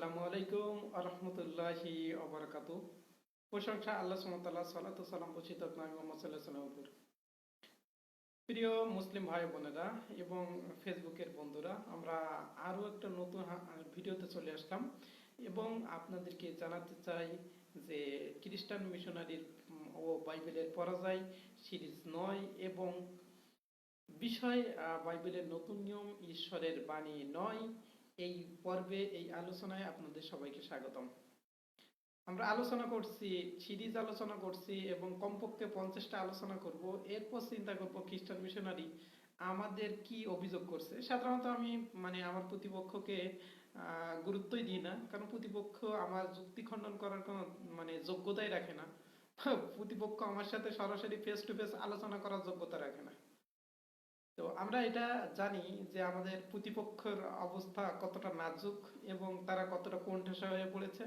আসসালামু আলাইকুম অবরাকাত প্রশংসা আল্লাহ সুমতাল্লাহ বসিত মোহাম্মদ প্রিয় মুসলিম ভাই বোনেরা এবং ফেসবুকের বন্ধুরা, আমরা আরও একটা নতুন ভিডিওতে চলে আসলাম এবং আপনাদেরকে জানাতে চাই যে খ্রিস্টান মিশনারির ও বাইবেলের পরাজয় সিরিজ নয় এবং বিষয় বাইবেলের নতুন নিয়ম, ঈশ্বরের বাণী নয়। এই পর্বে, এই আলোচনায় আপনাদের সবাইকে স্বাগতম। আমরা আলোচনা করছি, সিরিজ আলোচনা করছি এবং কমপক্ষে পঞ্চাশটা আলোচনা করব। এরপর চিন্তা করব খ্রিস্টান মিশনারি আমাদের কি অভিযোগ করছে। সাধারণত আমি মানে আমার প্রতিপক্ষকে গুরুত্বই দিই না। কারণ প্রতিপক্ষ আমার যুক্তি খণ্ডন করার কোনো মানে যোগ্যতাই রাখে না। প্রতিপক্ষ আমার সাথে সরাসরি ফেস টু ফেস আলোচনা করার যোগ্যতা রাখে না। তো আমরা এটা জানি যে আমাদের প্রতিপক্ষের অবস্থা কতটা নাজুক এবং তারা কতটা কোণঠাসা হয়ে পড়েছে।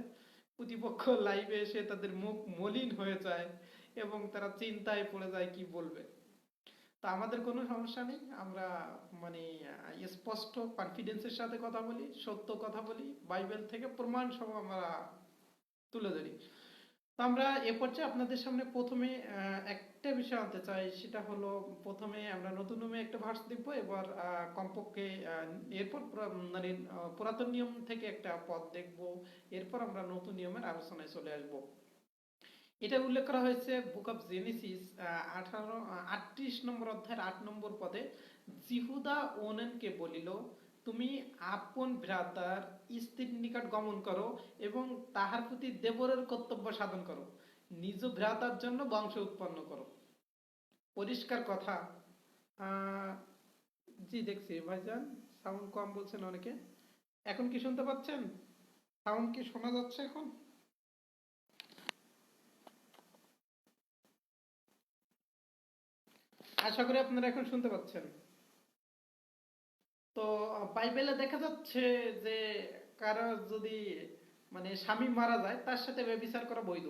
প্রতিপক্ষ লাইভে এসে তাদের মুখ মলিন হয়ে যায় এবং তারা চিন্তায় পড়ে যায় কি বলবে। তো আমাদের কোনো সমস্যা নেই আমরা মানে স্পষ্ট কনফিডেন্সের সাথে কথা বলি সত্য কথা বলি বাইবেল থেকে প্রমাণ সহ আমরা তুলে ধরি। তো আমরা এ পর্যায়ে আপনাদের সামনে প্রথমে আহ, একটা বিষয় আনতে চাই, সেটা হলো প্রথমে আমরা নতুন নিয়মে একটা ভার্স দেখব, এবার কমপক্ষে এরপর মানে পুরাতন নিয়ম থেকে একটা পদ দেখব, এরপর আমরা নতুন নিয়মের আলোচনায় চলে আসব। এটা উল্লেখ করা হয়েছে বুক অফ জেনেসিস আঠারো আটত্রিশ নম্বর অধ্যায়ের আট নম্বর পদে। জিহুদা ওনেনকে বলিল, তুমি আপন ভ্রাতার স্ত্রীর নিকট গমন করো এবং তাহার প্রতি দেবরের কর্তব্য সাধন করো। নিজ ভ্রাতার জন্য বংশ উৎপন্ন করো। পরিষ্কার কথা। জি, দেখছি, ভাইজান, সাউন্ড কম বলছেন অনেকে। এখন কি শুনতে পাচ্ছেন? সাউন্ড কি শোনা যাচ্ছে এখন? আশা করি আপনারা এখন শুনতে পাচ্ছেন। তো, বাইবেলে দেখা যাচ্ছে যে কারও যদি মানে স্বামী মারা যায়, তার সাথে ব্যভিচার করা বৈধ।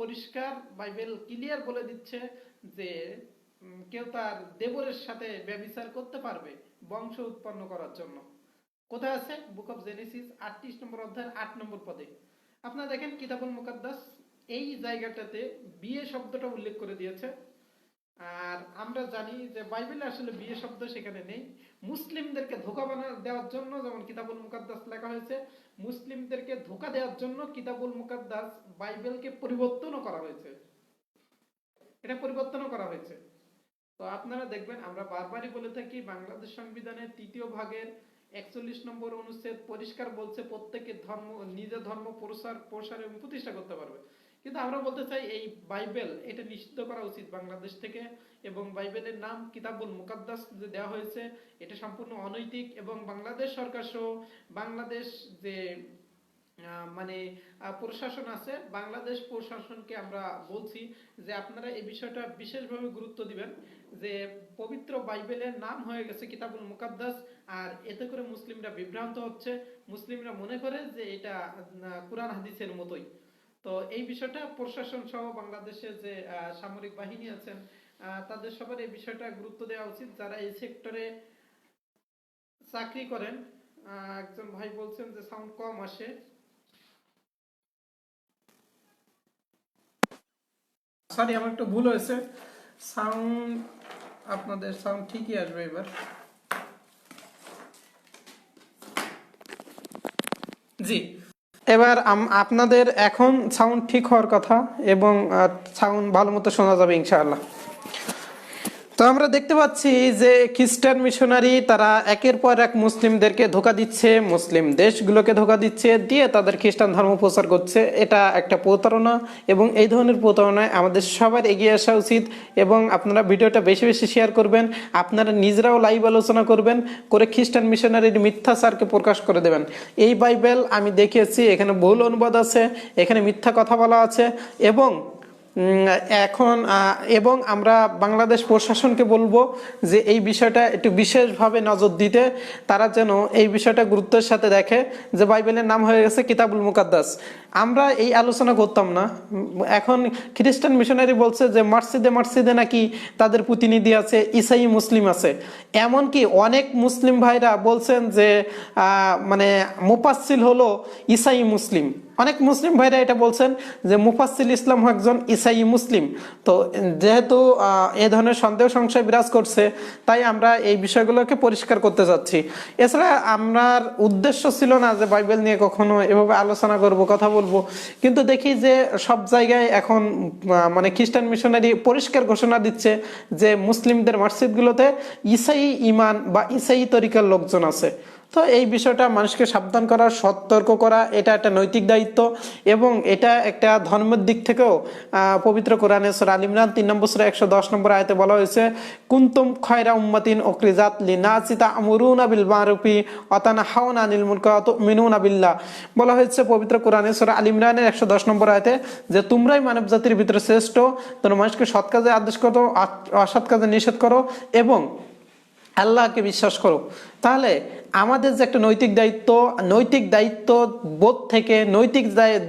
পরিষ্কার বাইবেল ক্লিয়ার বলে দিচ্ছে যে কেউ তার দেবরের সাথে ব্যভিচার করতে পারবে বংশ উৎপন্ন করার জন্য। কোথায় আছে? বুক অফ জেনেসিস আটত্রিশ নম্বর অধ্যায়ের আট নম্বর পদে। আপনারা দেখেন কিতাবুল মুকাদ্দাস এই জায়গাটাতে বিয়ে শব্দটা উল্লেখ করে দিয়েছে। আর আমরা জানি যে বাইবেলে আসলে বিয়ে শব্দ সেখানে নেই। মুসলিমদেরকে ধোকা বানা, দেওয়ার জন্য, যেমন কিতাবুল মুকাদ্দাস লেখা হয়েছে, মুসলিমদেরকে ধোকা দেওয়ার জন্য কিতাবুল মুকাদ্দাস বাইবেলকে পরিবর্তনও করা হয়েছে। এটা পরিবর্তনও করা হয়েছে। তো আপনারা দেখবেন, আমরা বারবারই বলে থাকি, বাংলাদেশ সংবিধানের তৃতীয় ভাগের একচল্লিশ নম্বর অনুচ্ছেদ পরিষ্কার বলছে প্রত্যেকের ধর্ম নিজের ধর্ম প্রসার প্রসার এবং প্রতিষ্ঠা করতে পারবে। কিন্তু আমরা বলতে চাই এই বাইবেল, এটা নিষিদ্ধ করা উচিত বাংলাদেশ থেকে এবং বাইবেলের নাম কিতাবুল মুকাদ্দাস যে দেওয়া হয়েছে, এটা সম্পূর্ণ অনৈতিক এবং বাংলাদেশ সরকার সহ বাংলাদেশ যে মানে প্রশাসন আছে, বাংলাদেশ প্রশাসনকে আমরা বলছি যে আপনারা এই বিষয়টা বিশেষভাবে গুরুত্ব দিবেন যে পবিত্র বাইবেলের নাম হয়ে গেছে কিতাবুল মুকাদ্দাস আর এতে করে মুসলিমরা বিভ্রান্ত হচ্ছে। মুসলিমরা মনে করে যে এটা কোরআন হাদিসের মতোই। তো এই বিষয়টা প্রশাসন সহ বাংলাদেশের যে সামরিক বাহিনী আছেন তাদের সবার এই বিষয়টা গুরুত্ব দেওয়া উচিত। যারা এই সেক্টরে চাকরি করেন একজন ভাই বলছেন যে সাউন্ড কম আসে। সরি আমার একটু ভুল হয়েছে। সাউন্ড, আপনাদের সাউন্ড ঠিকই আসবে এবার। জি। এবার আপনাদের এখন সাউন্ড ঠিক হওয়ার কথা এবং সাউন্ড ভালো মতো শোনা যাবে ইনশাআল্লাহ। তো আমরা দেখতে পাচ্ছি যে খ্রিস্টান মিশনারি তারা একের পর এক মুসলিমদেরকে ধোকা দিচ্ছে, মুসলিম দেশগুলোকে ধোকা দিচ্ছে, দিয়ে তাদের খ্রিস্টান ধর্ম প্রচার করছে। এটা একটা প্রতারণা এবং এই ধরনের প্রতারণায় আমাদের সবার এগিয়ে আসা উচিত এবং আপনারা ভিডিওটা বেশি বেশি শেয়ার করবেন, আপনারা নিজেরাও লাইভ আলোচনা করবেন, করে খ্রিস্টান মিশনারির মিথ্যা মিথ্যাচারকে প্রকাশ করে দেবেন। এই বাইবেল আমি দেখিয়েছি, এখানে ভুল অনুবাদ আছে, এখানে মিথ্যা কথা বলা আছে এবং এখন এবং আমরা বাংলাদেশ প্রশাসনকে বলব যে এই বিষয়টা একটু বিশেষভাবে নজর দিতে, তারা যেন এই বিষয়টা গুরুত্বের সাথে দেখে যে বাইবেলের নাম হয়ে গেছে কিতাবুল মুকাদ্দাস। আমরা এই আলোচনা করতাম না। এখন খ্রিস্টান মিশনারি বলছে যে মার্সিদে মার্সিদে নাকি তাদের প্রতিনিধি আছে, ইসাই মুসলিম আছে। এমনকি অনেক মুসলিম ভাইরা বলছেন যে মানে মুপাসিল হলো ইসাই মুসলিম। অনেক মুসলিম ভাইরা এটা বলছেন যে মুফাসিল ইসলাম একজন ইসাই মুসলিম। তো যেহেতু এ ধরনের সন্দেহ সংশয় বিরাজ করছে, তাই আমরা এই বিষয়গুলোকে পরিষ্কার করতে যাচ্ছি। এছাড়া আমার উদ্দেশ্য ছিল না যে বাইবেল নিয়ে কখনো এভাবে আলোচনা করব, কথা বলব। কিন্তু দেখি যে সব জায়গায় এখন মানে খ্রিস্টান মিশনারি পরিষ্কার ঘোষণা দিচ্ছে যে মুসলিমদের মসজিদগুলোতে ইসাই ইমান বা ইসাই তরিকার লোকজন আছে। তো এই বিষয়টা মানুষকে সাবধান করা, সতর্ক করা, এটা একটা নৈতিক দায়িত্ব এবং এটা একটা ধর্মের দিক থেকেও পবিত্র কোরআনে সুরা আল ইমরান তিন নম্বর সুরা একশো দশ নম্বর আয়তে বলা হয়েছে, কুন্তুম খয়রা উম্মাতিন ওকরিজাত লিনাসিতা আমরুনা বিল মারুফি অতানা হাওনা আনিল মুলকা তুমিনুনা বিল্লাহ। বলা হয়েছে পবিত্র কোরআনে সুরা আল ইমরানের একশো দশ নম্বর আয়তে যে, তোমরাই মানব জাতির ভিতরে শ্রেষ্ঠ, তোমরা মানুষকে সৎ কাজে আদেশ করো অসৎ কাজে নিষেধ করো এবং আল্লাহকে বিশ্বাস করো। তাহলে আমাদের যে একটা নৈতিক দায়িত্ব নৈতিক দায়িত্ব বোধ থেকে, নৈতিক দায়-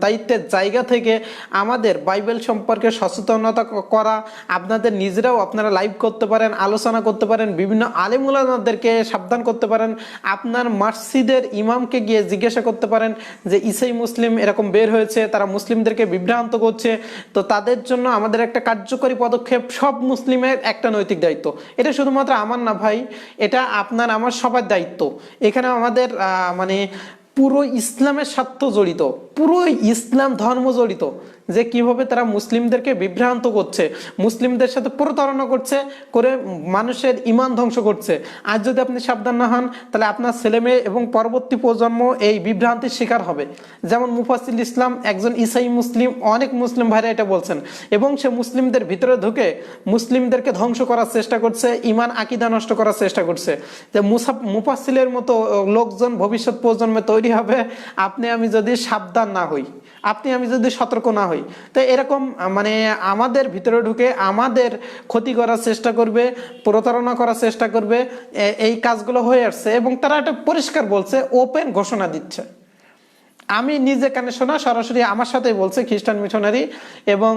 দায়িত্বের জায়গা থেকে আমাদের বাইবেল সম্পর্কে সচেতনতা করা, আপনাদের নিজেরাও আপনারা লাইভ করতে পারেন, আলোচনা করতে পারেন, বিভিন্ন আলেমুলাদেরকে সাবধান করতে পারেন, আপনার মসজিদের ইমামকে গিয়ে জিজ্ঞাসা করতে পারেন যে, ইসাই মুসলিম এরকম বের হয়েছে, তারা মুসলিমদেরকে বিভ্রান্ত করছে। তো তাদের জন্য আমাদের একটা কার্যকরী পদক্ষেপ সব মুসলিমের একটা নৈতিক দায়িত্ব। এটা শুধুমাত্র আমার না ভাই, এটা আপনার আমার সবার দায়িত্ব। এখানে আমাদের মানে পুরো ইসলামের স্বার্থ জড়িত পুরো ইসলাম ধর্ম জড়িত। যে কীভাবে তারা মুসলিমদেরকে বিভ্রান্ত করছে, মুসলিমদের সাথে প্রতারণা করছে, করে মানুষের ইমান ধ্বংস করছে। আজ যদি আপনি সাবধান না হন, তাহলে আপনার ছেলে মেয়ে এবং পরবর্তী প্রজন্ম এই বিভ্রান্তির শিকার হবে। যেমন মুফাসিল ইসলাম একজন ইসাই মুসলিম, অনেক মুসলিম ভাইরা এটা বলছেন। এবং সে মুসলিমদের ভিতরে ঢুকে মুসলিমদেরকে ধ্বংস করার চেষ্টা করছে, ইমান আকিদা নষ্ট করার চেষ্টা করছে। যে মুসাফ মুফাসিলের মতো লোকজন ভবিষ্যৎ প্রজন্মে তৈরি হবে, আপনি আমি যদি সাবধান না হই। আপনি, আমি যদি সতর্ক না হই। তো এরকম মানে আমাদের ভিতরে ঢুকে আমাদের ক্ষতি করার চেষ্টা করবে, প্রতারণা করার চেষ্টা করবে এই কাজগুলো হয়ে আসছে এবং তারা একটা পরিষ্কার বলছে ওপেন ঘোষণা দিচ্ছে। আমি নিজে কানে শোনা, সরাসরি আমার সাথেই বলছে খ্রিস্টান মিশনারি এবং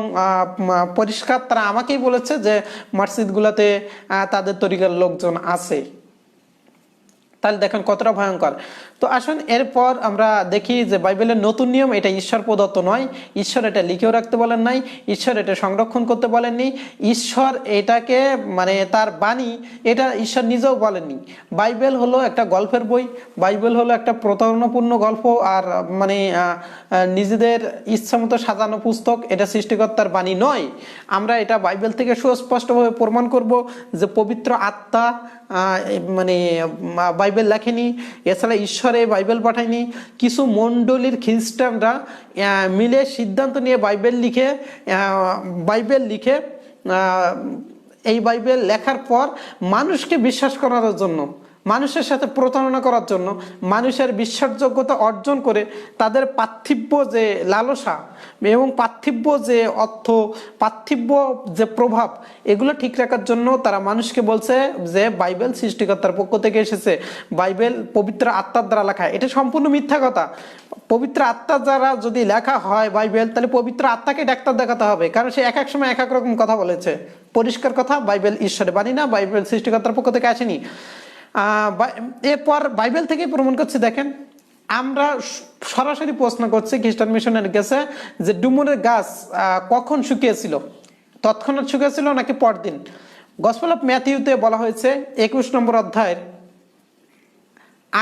পরিষ্কার তারা আমাকেই বলেছে যে মসজিদগুলোতে তাদের তরিকার লোকজন আছে। তাহলে দেখেন কতটা ভয়ঙ্কর। তো আসুন, এরপর আমরা দেখি যে বাইবেলের নতুন নিয়ম, এটা ঈশ্বর প্রদত্ত নয়। ঈশ্বর এটা লিখেও রাখতে বলেন নাই, ঈশ্বর এটা সংরক্ষণ করতে বলেননি ঈশ্বর এটাকে মানে তার বাণী, এটা ঈশ্বর নিজেও বলেননি বাইবেল হলো একটা গল্পের বই, বাইবেল হলো একটা প্রতারণাপূর্ণ গল্প, আর মানে নিজেদের ইচ্ছামতো সাজানো পুস্তক, এটা সৃষ্টিকর্তার বাণী নয়। আমরা এটা বাইবেল থেকে সুস্পষ্টভাবে প্রমাণ করব যে পবিত্র আত্মা মানে বাইবেল লেখেনি, এছাড়া ঈশ্বরে বাইবেল পাঠায়নি, কিছু মণ্ডলীর খ্রিস্টানরা মিলে সিদ্ধান্ত নিয়ে বাইবেল লিখে বাইবেল লিখে এই বাইবেল লেখার পর মানুষকে বিশ্বাস করানোর জন্য মানুষের সাথে প্রতারণা করার জন্য, মানুষের বিশ্বাসযোগ্যতা অর্জন করে তাদের পার্থিব্য যে লালসা এবং পার্থিব্য যে অর্থ, পার্থিব্য যে প্রভাব, এগুলো ঠিক রাখার জন্য তারা মানুষকে বলছে যে বাইবেল সৃষ্টিকর্তার পক্ষ থেকে এসেছে। বাইবেল পবিত্র আত্মার দ্বারা লেখা। এটা সম্পূর্ণ মিথ্যা কথা। পবিত্র আত্মা দ্বারা যদি লেখা হয় বাইবেল, তাহলে পবিত্র আত্মাকে ডাক্তার দেখাতে হবে। কারণ সে এক এক সময় এক এক রকম কথা বলেছে। পরিষ্কার কথা, বাইবেল ঈশ্বরে বাণী না, বাইবেল সৃষ্টিকর্তার পক্ষ থেকে আসেনি। এরপর বাইবেল থেকে প্রমাণ করছে, দেখেন, আমরা সরাসরি প্রশ্ন করছি খ্রিস্টান মিশনের কাছে যে ডুমুরের গাছ কখন শুকিয়েছিল? তৎক্ষণাৎ শুকিয়েছিল নাকি পরদিন? গসপেল অফ ম্যাথিউতে বলা হয়েছে একুশ নম্বর অধ্যায়ের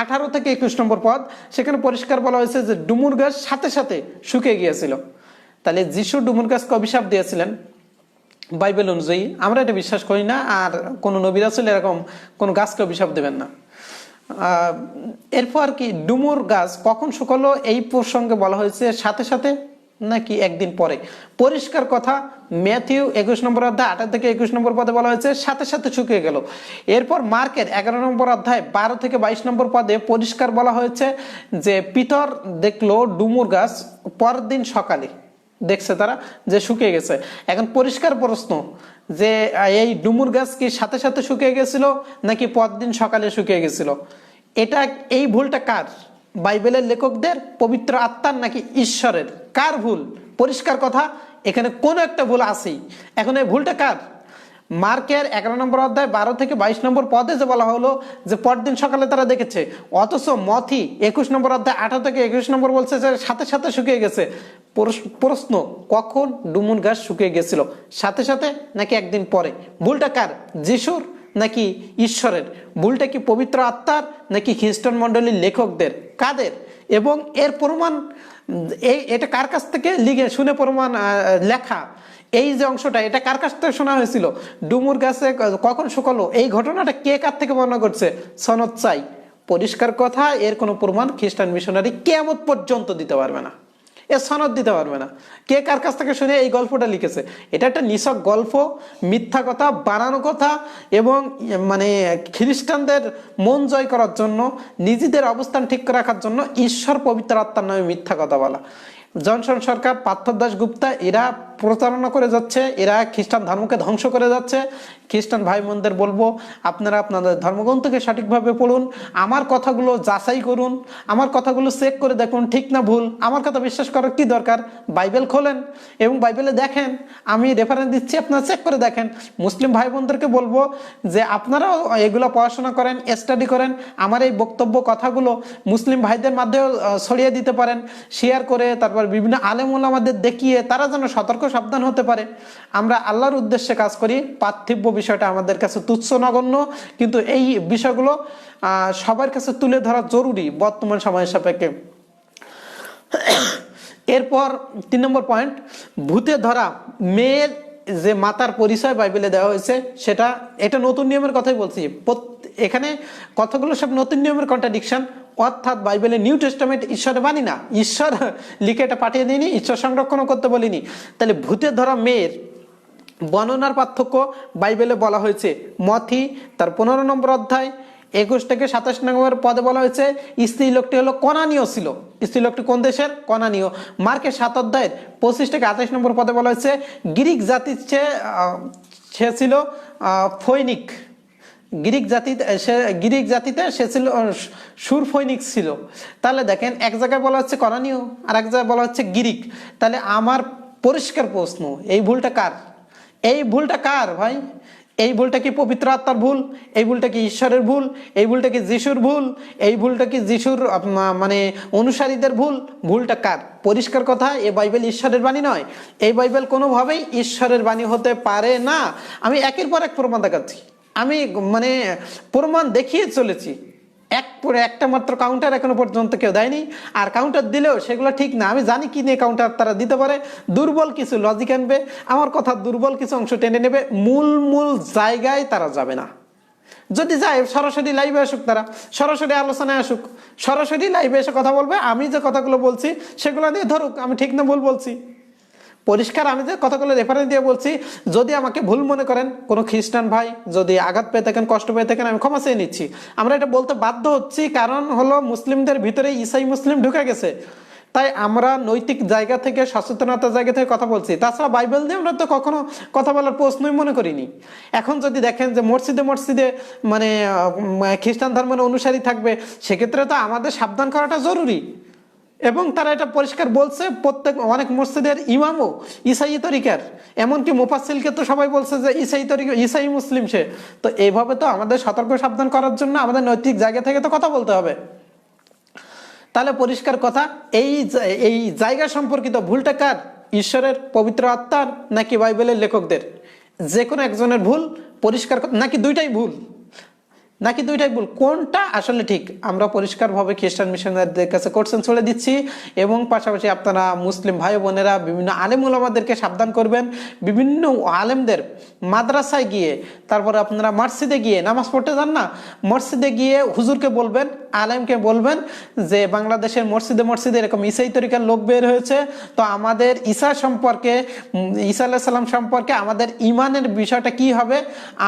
আঠারো থেকে একুশ নম্বর পদ, সেখানে পরিষ্কার বলা হয়েছে যে ডুমুর গাছ সাথে সাথে শুকিয়ে গিয়েছিল। তাহলে যিশু ডুমুর গাছকে অভিশাপ দিয়েছিলেন বাইবেল অনুযায়ী আমরা এটা বিশ্বাস করি না, আর কোনো নবী রাসূল এরকম কোনো গাছকে অভিশাপ দেবেন না। এরপর কি ডুমুর গাছ, কখন শুকালো এই প্রসঙ্গে বলা হয়েছে সাথে সাথে নাকি একদিন পরে? পরিষ্কার কথা, ম্যাথিউ একুশ নম্বর অধ্যায় আঠারো থেকে একুশ নম্বর পদে বলা হয়েছে সাথে সাথে শুকিয়ে গেল। এরপর মার্কের এগারো নম্বর অধ্যায় বারো থেকে বাইশ নম্বর পদে পরিষ্কার বলা হয়েছে যে পিতর দেখল ডুমুর গাছ পরের দিন সকালে। দেখছে তারা যে শুকিয়ে গেছে। এখন পরিষ্কার প্রশ্ন, যে এই ডুমুর গাছ কি সাথে সাথে শুকিয়ে গেছিল নাকি পরদিন সকালে শুকিয়ে গেছিল? এটা এই ভুলটা কার? বাইবেলের লেখকদের পবিত্র আত্মার নাকি ঈশ্বরের? কার ভুল? পরিষ্কার কথা, এখানে কোনো একটা ভুল আছেই। এখন এই ভুলটা কার? মার্কের এগারো নম্বর অধ্যায় বারো থেকে বাইশ নম্বর পদে যে বলা হলো যে পরদিন সকালে তারা দেখেছে, অথচ মথি একুশ নম্বর অধ্যায় আঠারো থেকে একুশ নম্বর বলছে যে সাথে সাথে শুকিয়ে গেছে। প্রশ্ন, কখন ডুমুন গাছ শুকিয়ে গেছিল? সাথে সাথে নাকি একদিন পরে? ভুলটা কার? যিশুর নাকি ঈশ্বরের? ভুলটা কি পবিত্র আত্মার নাকি খ্রিস্টান মণ্ডলীর লেখকদের? কাদের? এবং এর প্রমাণ এই, এটা কার কাছ থেকে? লিখে শুনে প্রমাণ লেখা। এই যে অংশটা, এটা কার কাছ থেকে শোনা হয়েছিল? ডুমুর গাছে কখন শুকালো? এই ঘটনাটা কে কার থেকে বর্ণনা করছে? সনদ চাই। পরিষ্কার কথা, এর কোনো প্রমাণ খ্রিস্টান মিশনারি কেমন পর্যন্ত দিতে পারবে না। এ সনদ দিতে পারবে না। কে কার কাছ থেকে শুনে এই গল্পটা লিখেছে? এটা একটা নিছক গল্প, মিথ্যা কথা, বানানো কথা এবং মানে খ্রিস্টানদের মন জয় করার জন্য, নিজেদের অবস্থান ঠিক রাখার জন্য ঈশ্বর পবিত্র আত্মার নামে মিথ্যা কথা বলা। জনসন সরকার পার্থ দাস গুপ্তা, এরা প্রতারণা করে যাচ্ছে, এরা খ্রিস্টান ধর্মকে ধ্বংস করে যাচ্ছে। খ্রিস্টান ভাই বোনদের বলব, আপনারা আপনাদের ধর্মগ্রন্থকে সঠিকভাবে পড়ুন, আমার কথাগুলো যাচাই করুন, আমার কথাগুলো চেক করে দেখুন, ঠিক না ভুল, আমার কথা বিশ্বাস করার কি দরকার? বাইবেল খোলেন এবং বাইবেলে দেখেন, আমি রেফারেন্স দিচ্ছি, আপনারা চেক করে দেখেন। মুসলিম ভাই বোনদেরকে বলব যে, আপনারাও এগুলো পড়াশোনা করেন স্টাডি করেন, আমার এই বক্তব্য কথাগুলো মুসলিম ভাইদের মাধ্যমেও ছড়িয়ে দিতে পারেন শেয়ার করে, তারপর বিভিন্ন আলেম আমাদের দেখিয়ে, তারা যেন সতর্ক সাবধান হতে পারে। আমরা আল্লাহর উদ্দেশ্যে কাজ করি, পার্থিব্য বিষয়টা আমাদের কাছে তুচ্ছ নগণ্য, কিন্তু এই বিষয়গুলো সবার কাছে তুলে ধরা জরুরি বর্তমান সময়ের সাপেক্ষে। এরপর তিন নম্বর পয়েন্ট ভূতে ধরা, মেয়ের যে মাতার পরিচয় বাইবেলে দেওয়া হয়েছে, সেটা, এটা নতুন নিয়মের কথাই বলছি। এখানে কথাগুলো সব নতুন নিয়মের কন্ট্রাডিকশন অর্থাৎ বাইবেলে নিউ টেস্টামেন্ট ঈশ্বরের বাণী না। ঈশ্বর লিখে এটা পাঠিয়ে দিইনি ঈশ্বর সংরক্ষণ করতে বলিনি। তাহলে ভূতে ধরা মেয়ের বর্ণনার পার্থক্য বাইবেলে বলা হয়েছে। মথি, তার পনেরো নম্বর অধ্যায়, একুশ থেকে সাতাশ নম্বর পদে বলা হয়েছে, স্ত্রী লোকটি হলো কনানীয় ছিল। স্ত্রী লোকটি কোন দেশের? কনানীয়। মার্কের সাত অধ্যায়ের পঁচিশ থেকে আঠাশ নম্বর পদে বলা হয়েছে, গ্রিক জাতির সে ছিল ফৈনিক। গ্রিক জাতিতে সে গ্রিক জাতিতে সে ছিল আহ, সুর ফৈনিক ছিল। তাহলে দেখেন এক জায়গায় বলা হচ্ছে কনানীয় আর এক জায়গায় বলা হচ্ছে গ্রিক। তাহলে আমার পরিষ্কার প্রশ্ন এই ভুলটা কার? এই ভুলটা কার ভাই? এই ভুলটা কি পবিত্র আত্মার ভুল? এই ভুলটা কি ঈশ্বরের ভুল? এই ভুলটা কি যিশুর ভুল? এই ভুলটা কি যিশুর মানে অনুসারীদের ভুল? ভুলটা কার? পরিষ্কার কথা এ বাইবেল ঈশ্বরের বাণী নয়। এই বাইবেল কোনোভাবেই ঈশ্বরের বাণী হতে পারে না। আমি একের পর এক প্রমাণ দেখাচ্ছি। আমি মানে প্রমাণ দেখিয়ে চলেছি। এক পরে একটা মাত্র কাউন্টার এখনও পর্যন্ত কেউ দেয়নি। আর কাউন্টার দিলেও সেগুলো ঠিক না। আমি জানি কি নিয়ে কাউন্টার তারা দিতে পারে। দুর্বল কিছু লজিক আনবে। আমার কথা দুর্বল কিছু অংশ টেনে নেবে। মূল মূল জায়গায় তারা যাবে না। যদি যায়, সরাসরি লাইভে আসুক তারা। সরাসরি আলোচনায় আসুক। সরাসরি লাইভে এসে কথা বলবে। আমি যে কথাগুলো বলছি, সেগুলো নিয়ে ধরুক, আমি ঠিক না, ভুল বলছি। পরিষ্কার, আমি যে কথাগুলো রেফারেন্স দিয়ে বলছি, যদি আমাকে ভুল মনে করেন, কোনো খ্রিস্টান ভাই যদি আঘাত পেয়ে থাকেন, কষ্ট পেয়ে থাকেন, আমি ক্ষমা চেয়ে নিচ্ছি। আমরা এটা বলতে বাধ্য হচ্ছি, কারণ হলো মুসলিমদের ভিতরে ইসাই মুসলিম ঢুকে গেছে। তাই আমরা নৈতিক জায়গা থেকে সচেতনতার জায়গা থেকে কথা বলছি। তাছাড়া বাইবেল দিয়ে আমরা তো কখনো কথা বলার প্রশ্নই মনে করিনি। এখন যদি দেখেন যে মসজিদে মসজিদে মানে খ্রিস্টান ধর্মের অনুসারী থাকবে, সেক্ষেত্রে তো আমাদের সাবধান করাটা জরুরি। এবং তারা এটা পরিষ্কার বলছে, প্রত্যেক অনেক মসজিদের ইমামও ইসাই তরিকার। এমনকি মুফাসিলকে তো সবাই বলছে যে ইসাই তরিকা ইসাই মুসলিম সে। তো এইভাবে তো আমাদের সতর্ক সাবধান করার জন্য আমাদের নৈতিক জায়গা থেকে তো কথা বলতে হবে। তাহলে পরিষ্কার কথা, এই এই জায়গা সম্পর্কিত ভুলটা কার? ঈশ্বরের পবিত্র আত্মার নাকি বাইবেলের লেখকদের? যে কোনো একজনের ভুল পরিষ্কার নাকি দুইটাই ভুল? নাকি দুইটাই ভুল? কোনটা আসলে ঠিক? আমরা পরিষ্কারভাবে খ্রিস্টান মিশনারিদের কাছে কোশ্চেন ছড়ে দিচ্ছি এবং পাশাপাশি আপনারা মুসলিম ভাই বোনেরা, বিভিন্ন আলেম ওলামাদেরকে সাবধান করবেন। বিভিন্ন আলেমদের মাদ্রাসায় গিয়ে, তারপরে আপনারা মসজিদে গিয়ে নামাজ পড়তে যান না, মসজিদে গিয়ে হুজুরকে বলবেন, আলেমকে বলবেন যে বাংলাদেশের মসজিদে মসজিদে এরকম ইসাই তরিকার লোক বের হয়েছে। তো আমাদের ঈসা সম্পর্কে, ঈসা আল্লাহ সাল্লাম সম্পর্কে আমাদের ইমানের বিষয়টা কি হবে,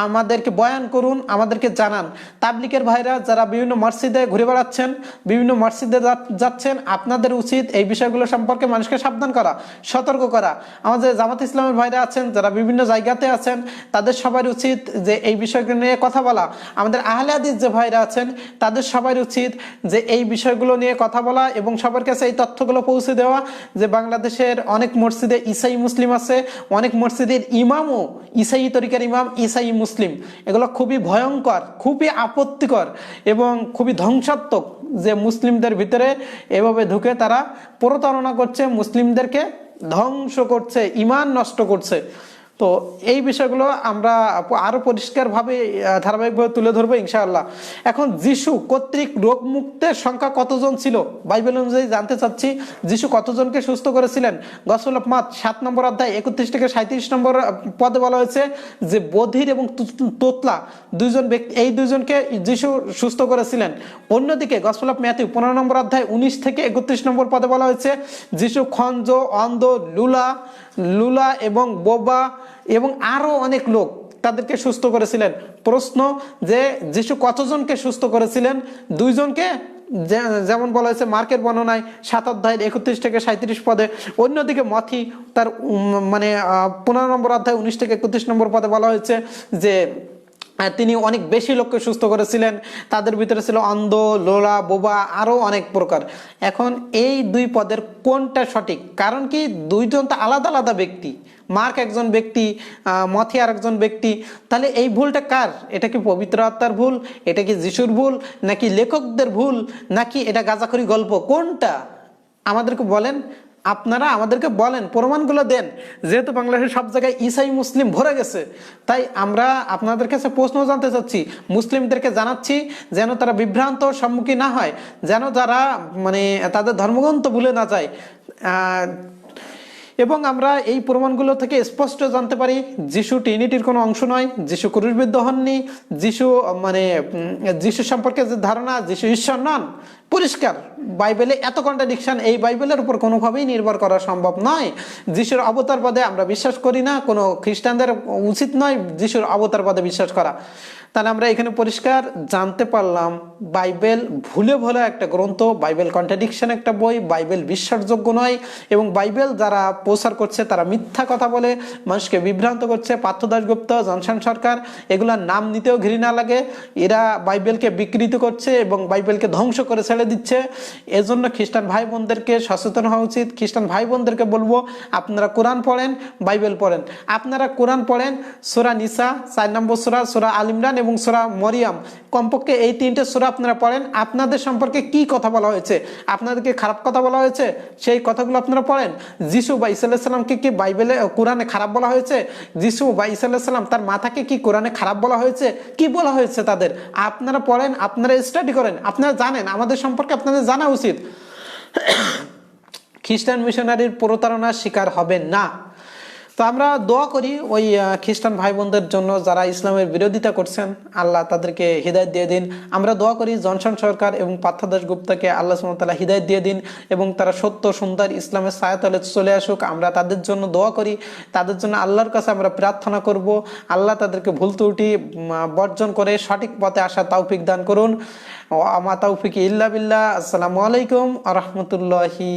আমাদেরকে বয়ান করুন, আমাদেরকে জানান। তাবলিকের ভাইরা যারা বিভিন্ন মসজিদে ঘুরে বেড়াচ্ছেন, বিভিন্ন মসজিদে যাচ্ছেন, আপনাদের উচিত এই বিষয়গুলো সম্পর্কে মানুষকে সাবধান করা, সতর্ক করা। আমাদের জামাত ইসলামের ভাইরা আছেন, যারা বিভিন্ন জায়গাতে আছেন তাদের সবার উচিত যে এই বিষয়গুলো নিয়ে কথা বলা। আমাদের আহলে হাদিস যে ভাইরা আছেন, তাদের সবার উচিত যে এই বিষয়গুলো নিয়ে কথা বলা এবং সবার কাছে এই তথ্যগুলো পৌঁছে দেওয়া যে বাংলাদেশের অনেক মসজিদে ইসাই মুসলিম আছে, অনেক মসজিদের ইমামও ইসাই তরিকার ইমাম ইসাই মুসলিম। এগুলো খুবই ভয়ঙ্কর, খুবই আপত্তিকর এবং খুবই ধ্বংসাত্মক যে মুসলিমদের ভিতরে এভাবে ঢুকে তারা প্রতারণা করছে, মুসলিমদেরকে ধ্বংস করছে, ইমান নষ্ট করছে। তো এই বিষয়গুলো আমরা আরও পরিষ্কারভাবে ধারাবাহিকভাবে তুলে ধরবো ইনশাআল্লাহ। এখন যিশু কর্তৃক রোগ মুক্তের সংখ্যা কতজন ছিল? বাইবেল অনুযায়ী জানতে চাচ্ছি, যিশু কতজনকে সুস্থ করেছিলেন? গসল অফ মাত সাত নম্বর অধ্যায় একত্রিশ থেকে সাঁত্রিশ নম্বর পদে বলা হয়েছে যে বধির এবং তোতলা দুইজন ব্যক্তি, এই দুইজনকে যিশু সুস্থ করেছিলেন। অন্যদিকে গসল অফ ম্যাথিউ পনেরো নম্বর অধ্যায় উনিশ থেকে একত্রিশ নম্বর পদে বলা হয়েছে, যিশু খঞ্জ, অন্ধ, লুলা লুলা এবং বোবা এবং আরও অনেক লোক তাদেরকে সুস্থ করেছিলেন। প্রশ্ন যে যিশু কতজনকে সুস্থ করেছিলেন? দুইজনকে যেমন বলা হয়েছে মার্কের বর্ণনায় সাত অধ্যায়ের একত্রিশ থেকে সাঁত্রিশ পদে। অন্যদিকে মথি তার মানে পনেরো নম্বর অধ্যায় উনিশ থেকে একত্রিশ নম্বর পদে বলা হয়েছে যে তিনি অনেক বেশি লোককে সুস্থ করেছিলেন। তাদের ভিতরে ছিল অন্ধ, লোলা, বোবা, আরও অনেক প্রকার। এখন এই দুই পদের কোনটা সঠিক? কারণ কি দুইজন তো আলাদা আলাদা ব্যক্তি। মার্ক একজন ব্যক্তি মথি আর একজন ব্যক্তি। তাহলে এই ভুলটা কার? এটা কি পবিত্র আত্মার ভুল? এটা কি যিশুর ভুল? নাকি লেখকদের ভুল? নাকি এটা গাজাখড়ি গল্প? কোনটা? আমাদেরকে বলেন। আপনারা আমাদেরকে বলেন, প্রমাণগুলো দেন। যেহেতু বাংলাদেশের সব জায়গায় ইসাই মুসলিম ভরে গেছে, তাই আমরা আপনাদের কাছে প্রশ্ন জানতে চাচ্ছি, মুসলিমদেরকে জানাচ্ছি যেন তারা বিভ্রান্ত সম্মুখীন না হয়, যেন যারা মানে তাদের ধর্মগ্রন্থ ভুলে না যায়। এবং আমরা এই প্রমাণগুলো থেকে স্পষ্ট জানতে পারি, যিশু ট্রিনিটির কোনো অংশ নয়, যিশু ক্রুশবিদ্ধ হননি, যিশু মানে যিশু সম্পর্কে যে ধারণা, যিশু ঈশ্বর নন, পরিষ্কার। বাইবেলে এত কন্ট্রাডিকশন এই বাইবেলের উপর কোনোভাবেই নির্ভর করা সম্ভব নয়। যিশুর অবতার পদে আমরা বিশ্বাস করি না, কোনো খ্রিস্টানদের উচিত নয় যিশুর অবতার পদে বিশ্বাস করা। তাহলে আমরা এখানে পরিষ্কার জানতে পারলাম বাইবেল ভুলে ভুলে একটা গ্রন্থ, বাইবেল কন্ট্রাডিকশন একটা বই, বাইবেল বিশ্বাসযোগ্য নয় এবং বাইবেল যারা প্রচার করছে তারা মিথ্যা কথা বলে, মানুষকে বিভ্রান্ত করছে। পার্থ দাসগুপ্ত জনসান সরকার, এগুলার নাম নিতেও ঘৃণা লাগে। এরা বাইবেলকে বিকৃত করছে এবং বাইবেলকে ধ্বংস করে ছেড়ে দিচ্ছে। এজন্য খ্রিস্টান ভাই বোনদেরকে সচেতন হওয়া উচিত। খ্রিস্টান ভাই বোনদেরকে বলব, আপনারা কোরআন পড়েন, বাইবেল পড়েন। আপনারা কোরআন পড়েন, সোরা নিসা, চার নম্বর সোরা সোরা আল ইমরান এবং সোরা মরিয়াম। কমপক্ষে এই তিনটে সোরা আপনারা পড়েন। আপনাদের সম্পর্কে কি কথা বলা হয়েছে? আপনাদেরকে খারাপ কথা বলা হয়েছে? সেই কথাগুলো আপনারা পড়েন। যিশু বা ইসা সাল্লামকে কি বাইবেলে কোরআনে খারাপ বলা হয়েছে? যিশু বা ইসা সাল্লাম তার মাথাকে কি কোরআনে খারাপ বলা হয়েছে? কি বলা হয়েছে তাদের? আপনারা পড়েন, আপনারা স্টাডি করেন, আপনারা জানেন। আমাদের সম্পর্কে আপনাদের জানা উচিত। খ্রিস্টান মিশনারির প্রতারণার শিকার হবেন না। তো আমরা দোয়া করি ওই খ্রিস্টান ভাই বোনদের জন্য যারা ইসলামের বিরোধিতা করছেন, আল্লাহ তাদেরকে হৃদায়ত দিয়ে দিন। আমরা দোয়া করি জনসন সরকার এবং পার্থদাস গুপ্তাকে আল্লাহ সুমতাল্লাহ হৃদায়ত দিয়ে দিন এবং তারা সত্য সুন্দর ইসলামের সায়াতলে চলে আসুক। আমরা তাদের জন্য দোয়া করি, তাদের জন্য আল্লাহর কাছে আমরা প্রার্থনা করব। আল্লাহ তাদেরকে ভুল ত্রুটি বর্জন করে সঠিক পথে আসা তৌফিক দান করুন। আমা তৌফিক ইল্লা বিল্লাহ। আসসালামু আলাইকুম আ রহমতুল্লাহি